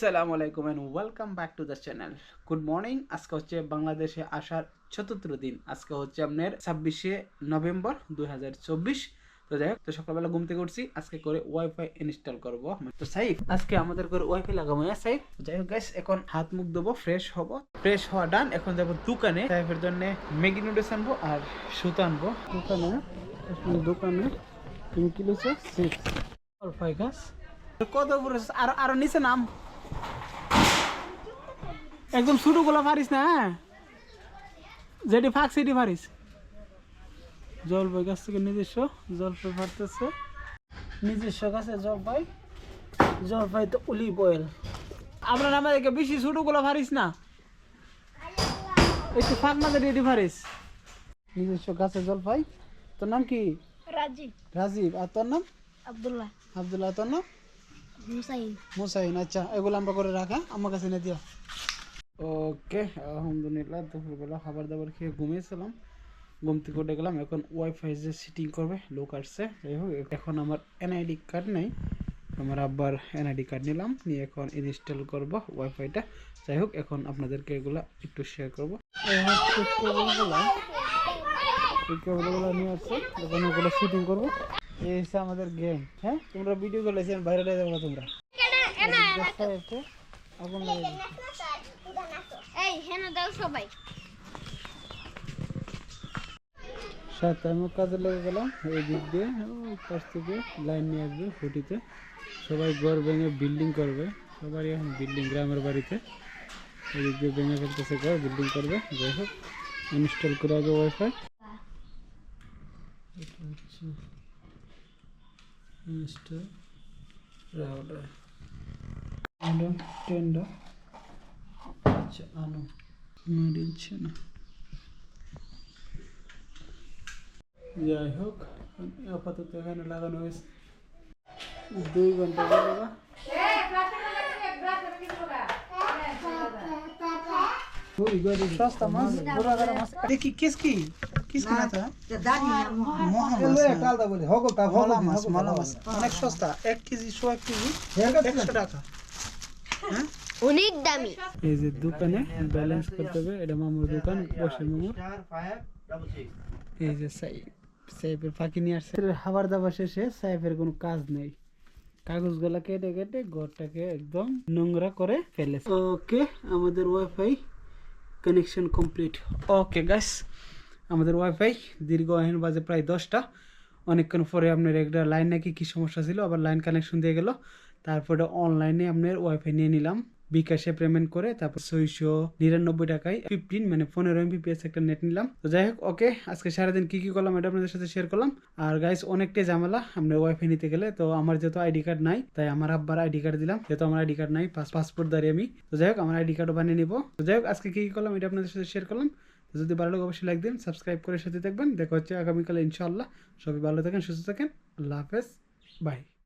আসসালামু আলাইকুম and welcome back to the channel good morning আজকে হচ্ছে বাংলাদেশে আসার চতুর্থ দিন। আজকে হচ্ছে আপনার ছাব্বিশে নভেম্বর দুই হাজার চব্বিশ। তো যাই হোক তো সকালবেলা ঘুম থেকে উঠছি। আজকে করে ওয়াইফাই ইনস্টল করব। তো সাইফ আজকে আমাদের করে ওয়াইফাই লাগাবো। হ্যাঁ সাইফ? যাই হোক গাইস এখন হাত মুখ দেবো ফ্রেশ হব। ফ্রেশ হওয়া ডান এখন যাব দোকানে। সাইফের জন্য ম্যাগি নুডলস আনব আর সুতো আনব। দোকানে দোকানে তিন কিলো সিক্স ওয়াইফাই গাছ কত আর আরও নিচে নাম। একদম ছোটো গোলা পারিস না হ্যাঁ? যেটি ফাঁক সেটি পারিস জলপাই গাছ থেকে নিজস্ব জলপাই ফাটতেছে। নিজস্ব গাছে জলপাই জলপাই তো অলিভ অয়েল আমরা দেখে বেশি ছোটো গোলা পারিস না। একটু ফাঁক মাঝে রেডি পারিস নিজস্ব গাছে জলপাই তোর নাম কি? রাজীব। রাজীব আর তোর নাম? আব্দুল্লাহ। আবদুল্লাহ তোর নাম? হুসাইন মুসাইন আচ্ছা এগুলো আমরা করে রাখা আমার কাছে নিয়ে দিও। ওকে আলহামদুলিল্লাহ দুপুরবেলা খাবার দাবার খেয়ে ঘুমিয়েছিলাম। ঘুম থেকে উঠে গেলাম এখন ওয়াইফাই যে সিটিং করবে লোক আসছে। যাই হোক এখন আমার এনআইডি কার্ড নেই। আমার আব্বার এনআইডি কার্ড নিলাম নিয়ে এখন ইনস্টল করব ওয়াইফাইটা যাই হোক এখন আপনাদেরকে এগুলা একটু শেয়ার করব। কেবলগুলো নিয়ে আসছে এখন ওগুলো শুটিং করব। এই হচ্ছে আমাদের গেম হ্যাঁ? তোমরা ভিডিও করলেছেন বাইরে যাবে তোমরা। আগুন লাগিয়ে দিচ্ছে। এই, হেন, দাও সবাই। সাত আমি কাজে লেগে গেলাম এই দিক দিয়ে, ওই পাশ থেকে লাইন নিয়ে আসবে খুঁটিতে। সবাই ঘর ভেঙে বিল্ডিং করবে। সবারই এখন বিল্ডিং গ্রামের বাড়িতে। এই দিক দিয়ে ভেঙে ফেলতেছে ঘর বিল্ডিং করবে, যাই হোক ইনস্টল করে আগে ওয়াইফাই এটা হচ্ছে install router আনো টেন্ডার আচ্ছা আনো দিচ্ছে না যাই হোক আপাতত এখানে লাগানো হয়েছে দুই ঘন্টা লাগা সস্তা মাছ বড় বড় মাছ দেখি কিসকি কিসকি না তা মলা মাছ মলা মাছ অনেক সস্তা এক কেজি শো এক কেজি একশো টাকা হ্যাঁ অনেক দামি। এই যে দোকানে ব্যালেন্স করতে হবে, এটা মামুর দোকান, বসে মামুর। এই যে সাইফ সাইফের ফাঁকি নিয়ে আসছে। খাবার দাবার শেষে সাইফের কোনো কাজ নেই। কাগজগুলো কেটে কেটে ঘরটাকে একদম নোংরা করে ফেলেছে। ওকে, আমাদের wifi connection complete. Okay guys, আমাদের ওয়াইফাই দীর্ঘ এখন বাজে প্রায় দশটা। অনেকক্ষণ পরে আপনার একটা লাইন নাকি কি সমস্যা ছিল, আবার লাইন কানেকশন দিয়ে গেল। তারপরে অনলাইনে আপনার ওয়াইফাই নিয়ে নিলাম। বিকাশে পেমেন্ট করে তারপর ছয়শো নিরানব্বই টাকায় ফিফটিন মানে পনেরো এমবিপিএস একটা নেট নিলাম। তো যাই হোক ওকে আজকে সারাদিন কি কি করলাম এটা আপনাদের সাথে শেয়ার করলাম। আর গাইস অনেকটাই ঝামেলা, আমরা ওয়াইফাই নিতে গেলে, তো আমার যেহেতু আইডি কার্ড নাই, তাই আমার আব্বার আইডি কার্ড দিলাম, যেহেতু আমার আইডি কার্ড নাই পাসপোর্ট দাঁড়িয়ে আমি। তো যাই হোক, আমার আইডি কার্ডও বানিয়ে নিবো। তো যাই হোক, আজকে কি কি করলাম এটা আপনাদের সাথে শেয়ার করলাম। যদি ভালো লাগে অবশ্যই লাইক দিন সাবস্ক্রাইব করে সাথে থাকবেন। দেখা হচ্ছে আগামীকালে, ইনশাআল্লাহ। সবাই ভালো থাকেন, সুস্থ থাকেন। আল্লাহ হাফেজ। বাই